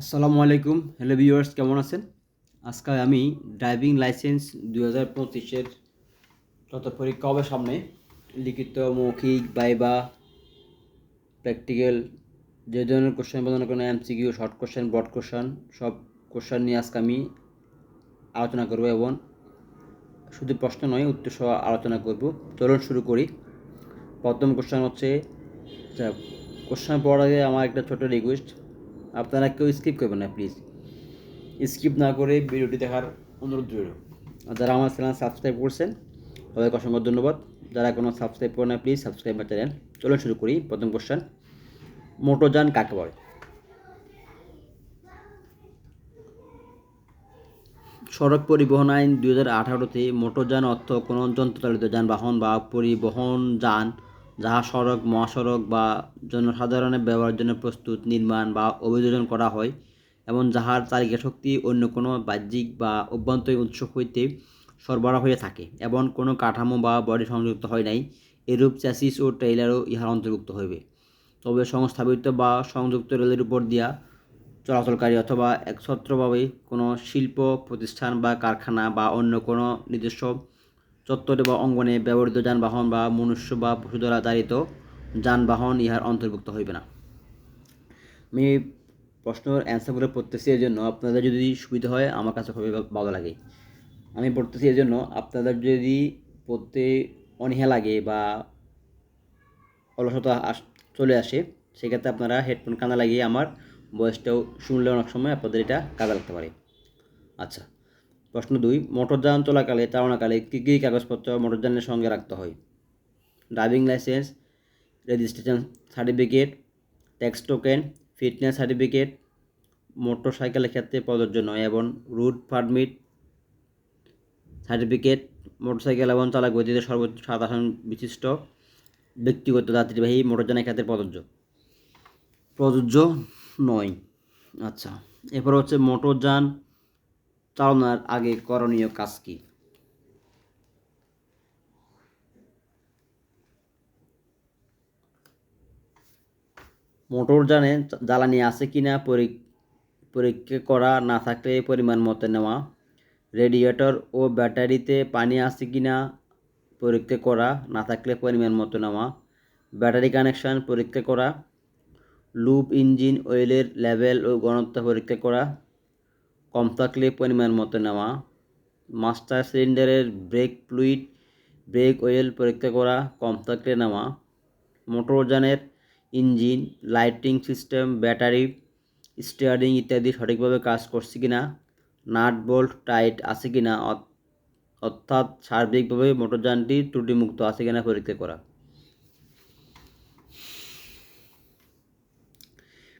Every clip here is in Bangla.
আসসালামু আলাইকুম। হ্যালো ভিউয়ার্স কেমন আছেন? আজকে আমি ড্রাইভিং লাইসেন্স দুই হাজার পঁচিশের যত পরীক্ষা হবে সামনে। লিখিত, মৌখিক বাইবা প্র্যাকটিক্যাল যে ধরনের কোশ্চেন বলানো কোনো MCQ short question broad question সব কোশ্চেন নিয়ে আজকে আমি আলোচনা করব এবং শুধু প্রশ্ন নয়, উত্তর সহ আলোচনা করব। চলুন শুরু করি। প্রথম কোশ্চেন হচ্ছে কোশ্চেন পড়ার আগে আমার একটা ছোট রিকোয়েস্ট আপনারা কেউ স্কিপ করবেন না প্লিজ স্কিপ না করে ভিডিওটি দেখার অনুরোধ রইল। যারা আমার চ্যানেল সাবস্ক্রাইব করছেন, তাদেরকে অসংখ্য ধন্যবাদ। যারা কোনো সাবস্ক্রাইব করে না প্লিজ সাবস্ক্রাইব মাই চ্যানেল চলুন শুরু করি প্রথম কোশ্চেন মোটরযান কাকে বলে? সড়ক পরিবহন আইন দুই হাজার আঠারোতে মোটরযান অর্থ কোনো যন্ত্রচালিত যানবাহন বা পরিবহন যান যাহা সড়ক, মহাসড়ক বা জনসাধারণের ব্যবহারের জন্য প্রস্তুত, নির্মাণ বা অভিযোজন করা হয় এবং যাহার চালিকা শক্তি অন্য কোনো বাহ্যিক বা অভ্যন্তরীণ উৎস হইতে সরবরাহ হয়ে থাকে এবং কোনো কাঠামো বা বডি সংযুক্ত হয় নাই, এরূপ চ্যাসিস ও ট্রেইলারও ইহার অন্তর্ভুক্ত হইবে। তবে সংস্থাপিত বা সংযুক্ত রেলের উপর দিয়া চলাচলকারী অথবা একছত্রভাবে কোনো শিল্প প্রতিষ্ঠান বা কারখানা বা অন্য কোনো নিজস্ব চত্বরে বা অঙ্গনে ব্যবহৃত যানবাহন বা মনুষ্য বা পশু দ্বারা চালিত যানবাহন ইহার অন্তর্ভুক্ত হইবে না। আমি প্রশ্নের অ্যান্সারগুলো পড়তেছি এই জন্য আপনাদের যদি সুবিধা হয়, আমার কাছে খুবই ভালো লাগে। আমি পড়তেছি এই জন্য আপনাদের যদি পড়তে অনীহা লাগে বা অলসতা আস চলে আসে, সেক্ষেত্রে আপনারা হেডফোন কানা লাগিয়ে আমার বয়সটাও শুনলে অনেক সময় আপনাদের এটা কাজে লাগতে পারে। আচ্ছা। প্রশ্ন দুই মোটরযান চলাকালে, চালনাকালে কী কী কাগজপত্র মোটরযানের সঙ্গে রাখতে হয়? Driving licence, registration certificate, tax token, fitness certificate motor সাইকেলের ক্ষেত্রে প্রযোজ্য নয় এবং রুট পারমিট সার্টিফিকেট, মোটরসাইকেল এবং চালক গতিতে সর্বোচ্চ আসন বিশিষ্ট ব্যক্তিগত যাত্রীবাহী মোটরযানের ক্ষেত্রে প্রযোজ্য। প্রযোজ্য নয়। আচ্ছা এরপর হচ্ছে মোটরযান চালানোর আগে করণীয় কাজ কী? মোটরযানে জ্বালানি আছে কি কিনা পরীক্ষা করা না থাকলে পরিমাণ মতো নেওয়া। রেডিয়েটর ও ব্যাটারিতে পানি আছে কিনা পরীক্ষা করা না থাকলে পরিমাণ মতো নেওয়া। ব্যাটারি কানেকশান পরীক্ষা করা। লুপ ইঞ্জিন, অয়েলের লেভেল ও ঘনত্ব পরীক্ষা করা। কম থাকলে পরিমাণ মতো নেওয়া। মাস্টার সিলিন্ডারের ব্রেক ফ্লুইড ব্রেক অয়েল পরীক্ষা করা, কম থাকলে নেওয়া। মোটরযানের engine lighting system battery steering ইত্যাদি সঠিকভাবে কাজ করছে কিনা নাট বোল্ট টাইট আছে কিনা অর্থাৎ সার্বিকভাবে মোটরযানটি ত্রুটিমুক্ত আছে কিনা পরীক্ষা করা।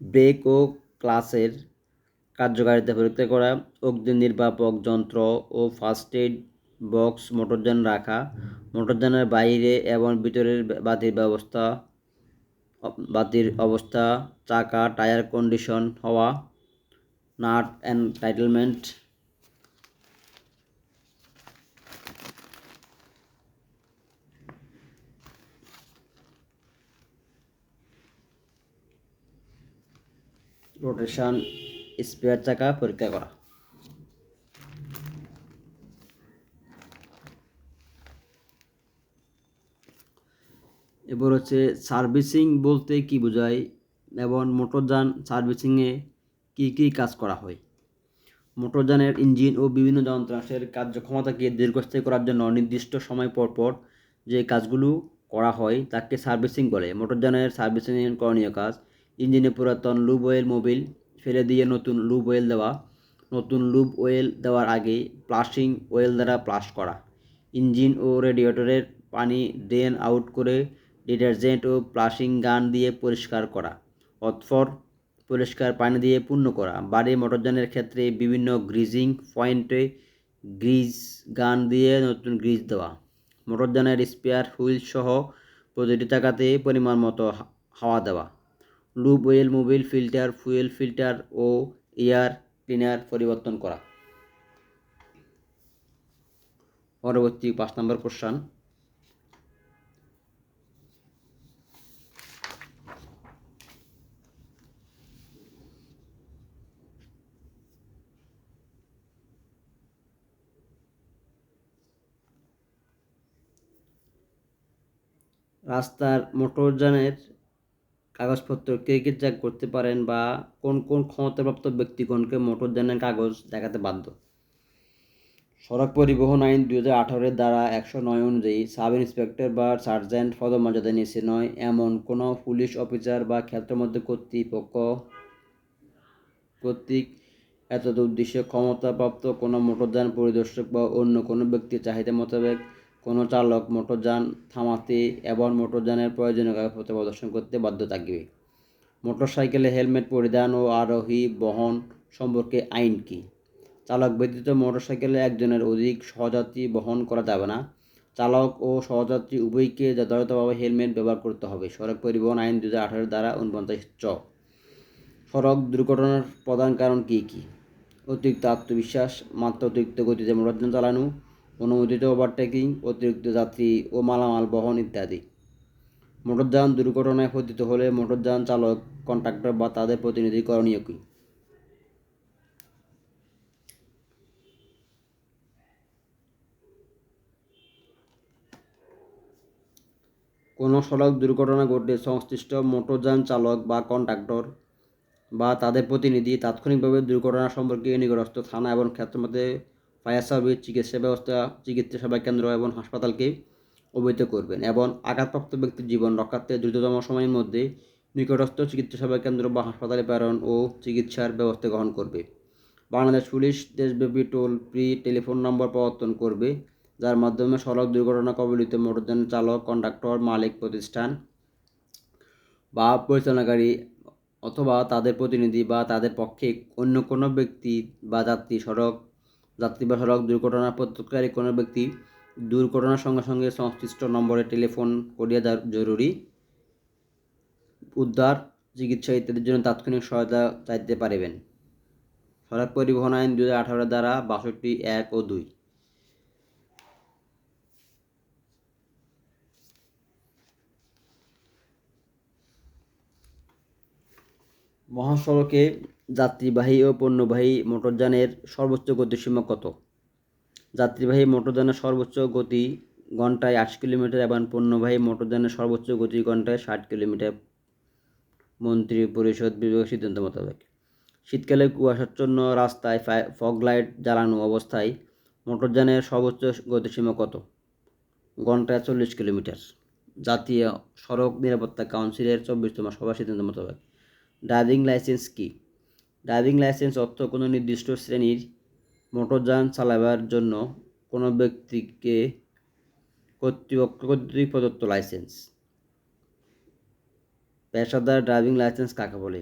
ব্রেক ও ক্লাসের কার্যকারিতা পরীক্ষা করা, অগ্নি নির্বাপক যন্ত্র ও ফার্স্ট এইড বক্স মোটরযান রাখা, মোটরযানের বাইরে এবং ভিতরের বাতির ব্যবস্থা বাতির অবস্থা, চাকা টায়ার কন্ডিশন হওয়া নাট অ্যান্ড টাইটেলমেন্ট রোটেশন স্পেয়ার চাকা পরীক্ষা করা। এবার হচ্ছে সার্ভিসিং বলতে কি বোঝায় এবং মোটরযান সার্ভিসিংয়ে কি কি কাজ করা হয়? মোটরযানের ইঞ্জিন ও বিভিন্ন যন্ত্রাংশের কার্যক্ষমতাকে দীর্ঘস্থায়ী করার জন্য নির্দিষ্ট সময় পর পর যে কাজগুলো করা হয় তাকে সার্ভিসিং বলে। মোটরযানের সার্ভিসিং করণীয় কাজ ইঞ্জিনে পুরাতন লুব অয়েল মোবিল ফেলে দিয়ে নতুন লুব ওয়েল দেওয়া। নতুন লুব ওয়েল দেওয়ার আগে প্লাশিং ওয়েল দ্বারা প্লাশ করা। ইঞ্জিন ও রেডিয়েটরের পানি ড্রেন আউট করে ডিটারজেন্ট ও প্লাশিং গান দিয়ে পরিষ্কার করা। অতফর পরিষ্কার পানি দিয়ে পূর্ণ করা। বাড়ি মোটরযানের ক্ষেত্রে বিভিন্ন গ্রিজিং পয়েন্টে গ্রিজ গান দিয়ে নতুন গ্রিজ দেওয়া। মোটরযানের স্পেয়ার হুইল সহ প্রতিটি চাকাতে পরিমাণ মতো হাওয়া দেওয়া। Lube oil, Mobil filter, fuel filter ও এয়ার ক্লিনার পরিবর্তন করা। পরবর্তী পাঁচ নম্বর কোশ্চান। রাস্তার মোটরযানের কাগজপত্র কে কে চেক করতে পারেন বা কোন কোন ক্ষমতাপ্রাপ্ত ব্যক্তিগণকে মোটরযানের কাগজ দেখাতে বাধ্য। সড়ক পরিবহন আইন দুই হাজার আঠারোর দ্বারা একশো নয় অনুযায়ী সাব ইন্সপেক্টর বা সার্জেন্ট পদমর্যাদা নিচে নয়, এমন কোনো পুলিশ অফিসার বা ক্ষেত্রমধ্যে কর্তৃপক্ষ কর্তৃক এতদ উদ্দেশ্যে ক্ষমতাপ্রাপ্ত কোনো মোটরযান পরিদর্শক বা অন্য কোনো ব্যক্তির চাহিদা মোতাবেক কোনো চালক মোটরযান থামাতে এবং মোটরযানের প্রয়োজনীয় কাগজপত্র প্রদর্শন করতে বাধ্য থাকবে। মোটরসাইকেলে হেলমেট পরিধান ও আরোহী বহন সম্পর্কে আইন কি? চালক ব্যতীত মোটরসাইকেলে একজনের অধিক সহযাত্রী বহন করা যাবে না। চালক ও সহযাত্রী উভয়কে যথাযথভাবে হেলমেট ব্যবহার করতে হবে। সড়ক পরিবহন আইন দু হাজার আঠারো দ্বারা উনপঞ্চাশ চ। সড়ক দুর্ঘটনার প্রধান কারণ কী কী? অতিরিক্ত আত্মবিশ্বাস, মাত্রা অতিরিক্ত গতিতে মোটরযান চালানো অনুমোদিত ওভারটেকিং, অতিরিক্ত যাত্রী ও মালামাল বহন ইত্যাদি। মোটরযান দুর্ঘটনায় পতিত হলে মোটরযান চালক, কন্ট্রাক্টর বা তাদের প্রতিনিধি করণীয় কী? কোনো সড়ক দুর্ঘটনা ঘটলে সংশ্লিষ্ট মোটরযান চালক বা কন্ট্রাক্টর বা তাদের প্রতিনিধি তাৎক্ষণিকভাবে দুর্ঘটনা সম্পর্কে নিকটস্থ থানা এবং ক্ষেত্রমধ্যে ফায়ার সার্ভিস, চিকিৎসা ব্যবস্থা, চিকিৎসা সেবা কেন্দ্র এবং হাসপাতালকে অবহিত করবেন এবং আঘাতপ্রাপ্ত ব্যক্তির জীবন রক্ষার্থে দ্রুততম সময়ের মধ্যে নিকটস্থ চিকিৎসা সেবা কেন্দ্র বা হাসপাতালে প্রেরণ ও চিকিৎসার ব্যবস্থা গ্রহণ করবে। বাংলাদেশ পুলিশ দেশব্যাপী টোল ফ্রি টেলিফোন নম্বর প্রবর্তন করবে, যার মাধ্যমে সড়ক দুর্ঘটনা কবলিত মোটরযান চালক, কন্ডাক্টর, মালিক, প্রতিষ্ঠান বা পরিচালনাকারী অথবা তাদের প্রতিনিধি বা তাদের পক্ষে অন্য কোনো ব্যক্তি বা যাত্রী সড়ক যাত্রী বা সড়ক দুর্ঘটনা প্রত্যক্ষকারী কোনো ব্যক্তি দুর্ঘটনার সঙ্গে সঙ্গে সংশ্লিষ্ট নম্বরে টেলিফোন করিয়া জরুরি। উদ্ধার, চিকিৎসা ইত্যাদির জন্য তাৎক্ষণিক সহায়তা চাইতে পারিবেন। সড়ক পরিবহন আইন দু হাজার আঠারো দ্বারা বাষট্টি, এক ও দুই। মহাসড়কে যাত্রীবাহী ও পণ্যবাহী মোটরযানের সর্বোচ্চ গতিসীমা কত? যাত্রীবাহী মোটরযানের সর্বোচ্চ গতি ঘন্টায় আট কিলোমিটার এবং পণ্যবাহী মোটরযানের সর্বোচ্চ গতি ঘন্টায় ষাট কিলোমিটার। মন্ত্রী পরিষদ বিভাগের সিদ্ধান্ত মোতাবেক। শীতকালে কুয়াশাচ্ছন্ন রাস্তায় ফগ লাইট জ্বালানো অবস্থায় মোটরযানের সর্বোচ্চ গতিসীমা কত? ঘন্টায় চল্লিশ কিলোমিটার। জাতীয় সড়ক নিরাপত্তা কাউন্সিলের চব্বিশতম সভা সিদ্ধান্ত মোতাবেক। ড্রাইভিং লাইসেন্স কি? ড্রাইভিং লাইসেন্স অর্থ কোনো নির্দিষ্ট শ্রেণির মোটরযান চালাবার জন্য কোনো ব্যক্তিকে কর্তৃপক্ষ, কর্তৃক প্রদত্ত লাইসেন্স পেশাদার ড্রাইভিং লাইসেন্স কাকে বলে?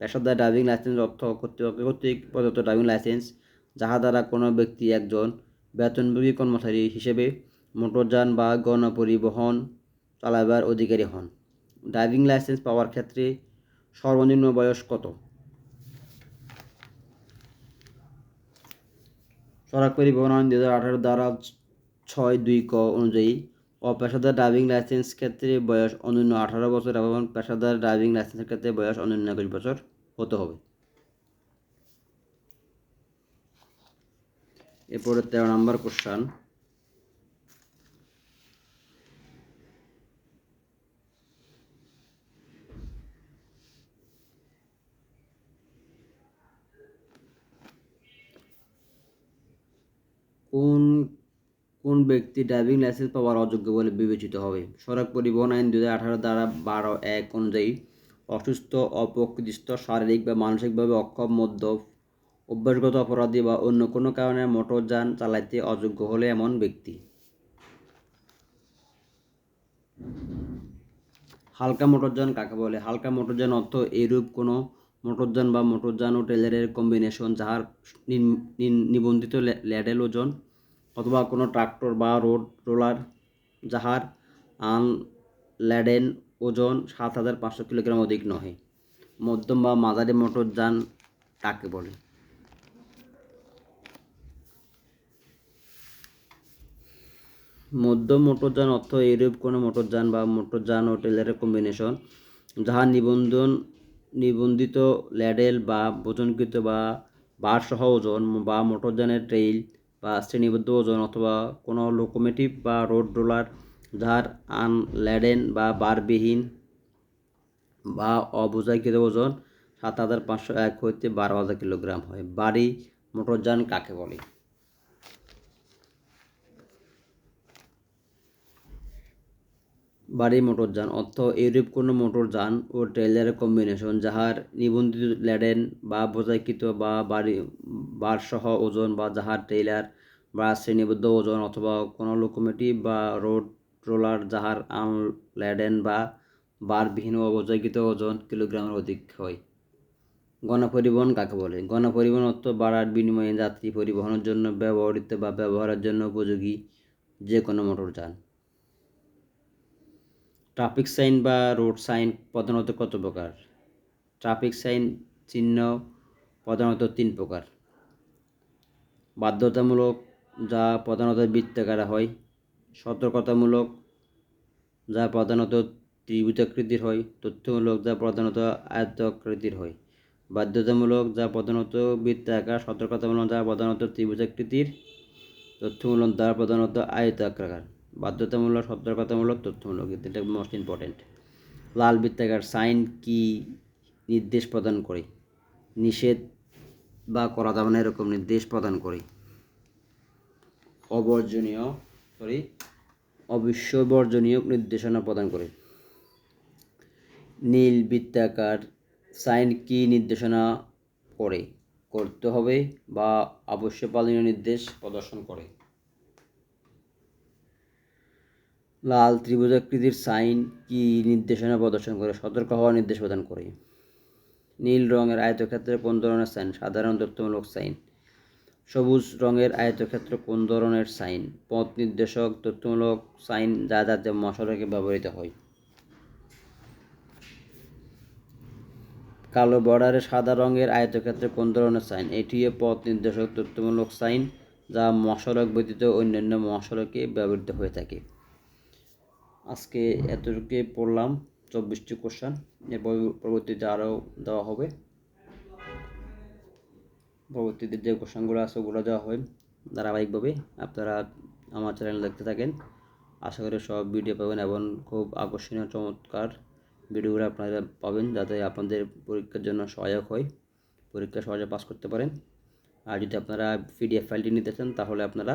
পেশাদার ড্রাইভিং লাইসেন্স অর্থ কর্তৃপক্ষ, কর্তৃক প্রদত্ত ড্রাইভিং লাইসেন্স যাহা দ্বারা কোনো ব্যক্তি একজন বেতনভোগী কর্মচারী হিসেবে মোটরযান বা গণপরিবহন চালাবার অধিকারী হন। ড্রাইভিং লাইসেন্স পাওয়ার ক্ষেত্রে সর্বনিম্ন বয়স কত? সড়ক পরিবহন আইন দু হাজার আঠারো দ্বারা ছয় দুই ক অনুযায়ী অপেশাদার ড্রাইভিং লাইসেন্স ক্ষেত্রে বয়স অনন্য আঠারো বছর এবং পেশাদার ড্রাইভিং লাইসেন্সের ক্ষেত্রে বয়স অনন্য একুশ বছর হতে হবে। এরপরে তেরো নম্বর কোশ্চান কোন কোন ব্যক্তি ড্রাইভিং লাইসেন্স পাওয়ার অযোগ্য বলে বিবেচিত হবে। সড়ক পরিবহন আইন দু হাজার আঠারো দ্বারা বারো এক অনুযায়ী অসুস্থ, অপ্রকৃতিস্থ, শারীরিক বা মানসিকভাবে অক্ষম, মধ্য অভ্যাসগত অপরাধী বা অন্য কোনো কারণে মোটরযান চালাইতে অযোগ্য হলে এমন ব্যক্তি। হালকা মোটরযান কাকে বলে? হালকা মোটরযান অর্থ এরূপ কোনো মোটরযান বা মোটরযান ও ট্রেলারের কম্বিনেশন যাহার নিবন্ধিত ল্যাডেল ওজন অথবা কোনো ট্রাক্টর বা রোড, রোলার যাহার আনল্যাডেন ওজন সাত হাজার পাঁচশো কিলোগ্রাম অধিক নহে। মধ্যম বা মাঝারি মোটরযান তাকে বলে। মধ্যম মোটরযান অর্থ এরূপ কোনো মোটরযান বা মোটরযান ও ট্রেলারের কম্বিনেশন যাহা নিবন্ধন, নিবন্ধিত ল্যাডেল বা ওজনকৃত বা বারসহ ওজন বা মোটরযানের ট্রেইল বা শ্রেণীবদ্ধ ওজন অথবা কোনো লোকোমেটিভ বা রোড রোলার যার আনল্যাডেন বা বারবিহীন বা অবোঝাইকৃত ওজন সাত হাজার পাঁচশো এক হইতে বারো হাজার কিলোগ্রাম হয়। বাড়ি মোটরযান কাকে বলে? বাড়ি মোটরযান অর্থ ইউরোপ কোনো মোটরযান ও ট্রেলারের কম্বিনেশন যাহার নিবন্ধিত ল্যাডেন বা বোঝাইকৃত বা বাড়ি, বারসহ ওজন বা যাহার ট্রেলার বা শ্রেণীবদ্ধ ওজন অথবা কোনো লোকোমোটিভ বা রোড রোলার যাহার আনল্যাডেন বা বারবিহীন ও বোঝাইকৃত ওজন কিলোগ্রামের অধিক হয়। গণপরিবহন কাকে বলে? গণপরিবহন অর্থ বাড়ার বিনিময়ে যাত্রী পরিবহনের জন্য ব্যবহৃত বা ব্যবহারের জন্য উপযোগী যে কোনো মোটরযান ট্রাফিক সাইন বা রোড সাইন প্রধানত কত প্রকার? ট্রাফিক সাইন চিহ্ন প্রধানত তিন প্রকার। বাধ্যতামূলক, যা প্রধানত বৃত্তাকারে হয়। সতর্কতামূলক, যা প্রধানত ত্রিভুজাকৃতির হয়। তথ্যমূলক, যা প্রধানত আয়তাকৃতির হয়। বাধ্যতামূলক, যা প্রধানত বৃত্তাকার। সতর্কতামূলক, যা প্রধানত ত্রিভুজাকৃতির। তথ্যমূলক, যা প্রধানত আয়তাকার। বাধ্যতামূলক, সতর্কতামূলক, তথ্যমূলক এটা মোস্ট ইম্পর্টেন্ট লাল বৃত্তাকার সাইন কি নির্দেশ প্রদান করে? নিষেধ বা করা যাবে না এরকম নির্দেশ প্রদান করে। অবর্জনীয় সরি অবিশ্ববর্জনীয় নির্দেশনা প্রদান করে। নীল বৃত্তাকার সাইন কি নির্দেশনা করে? করতে হবে বা অবশ্য পালনীয় নির্দেশ প্রদর্শন করে। লাল ত্রিভুজাকৃতির সাইন কি নির্দেশনা প্রদর্শন করে? সতর্ক হওয়ার নির্দেশ প্রদান করে। নীল রঙের আয়তক্ষেত্রে কোন ধরনের সাইন? সাধারণ তথ্যমূলক সাইন। সবুজ রঙের আয়তক্ষেত্র কোন ধরনের সাইন? পথ নির্দেশক, তথ্যমূলক সাইন, যা যাতে মশারকে ব্যবহৃত হয়। কালো বর্ডারে সাদা রঙের আয়তক্ষেত্রে কোন ধরনের সাইন? এটিও পথ নির্দেশক, তথ্যমূলক সাইন, যা মহাসড়ক ব্যতীত অন্যান্য মহাসড়কে ব্যবহৃত হয়ে থাকে। আজকে এতটুকু পড়লাম, চব্বিশটি কোশ্চান এরপর পরবর্তীতে আরও দেওয়া হবে। পরবর্তীতে যে কোশ্চানগুলো আছে ওগুলো দেওয়া হয় ধারাবাহিকভাবে। আপনারা আমার চ্যানেল দেখতে থাকেন। আশা করি সব ভিডিও পাবেন এবং খুব আকর্ষণীয়, চমৎকার ভিডিওগুলো আপনারা পাবেন যাতে আপনাদের পরীক্ষার জন্য সহায়ক হয়। পরীক্ষা সহজে পাস করতে পারেন। আর যদি আপনারা পিডিএফ ফাইলটি নিতে চান তাহলে আপনারা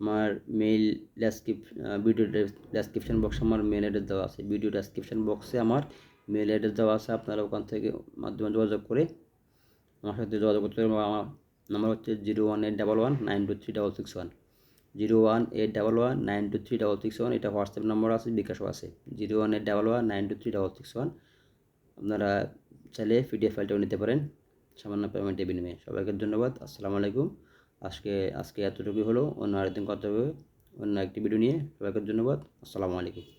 আমার মেইল ডেসক্রিপ ভিডিও ডেসক্রিপশন বক্সে আমার মেল অ্যাড্রেস দেওয়া আছে। ভিডিও ডেসক্রিপশন বক্সে আমার মেল অ্যাড্রেস দেওয়া আছে। আপনারা ওখান থেকে মাধ্যমে যোগাযোগ করে আমার সাথে যোগাযোগ করতে পারেন। আমার নাম্বার হচ্ছে zero one eight double one nine two three double six one zero one eight double one nine two three double six one এটা হোয়াটসঅ্যাপ নম্বর আছে, বিকাশও আছে। Zero one eight double one nine two three double six one আপনারা চাইলে পিডিএফ ফাইলটাও নিতে পারেন। সামান্য পেমেন্টের বিনিময়ে। সবাইকে ধন্যবাদ। আসসালামু আলাইকুম। আজকে আজকে এতটুকুই হলো। অন্য আরেকদিন কথা হবে। অন্য একটি ভিডিও নিয়ে। সবাইকে ধন্যবাদ। আসসালামু আলাইকুম।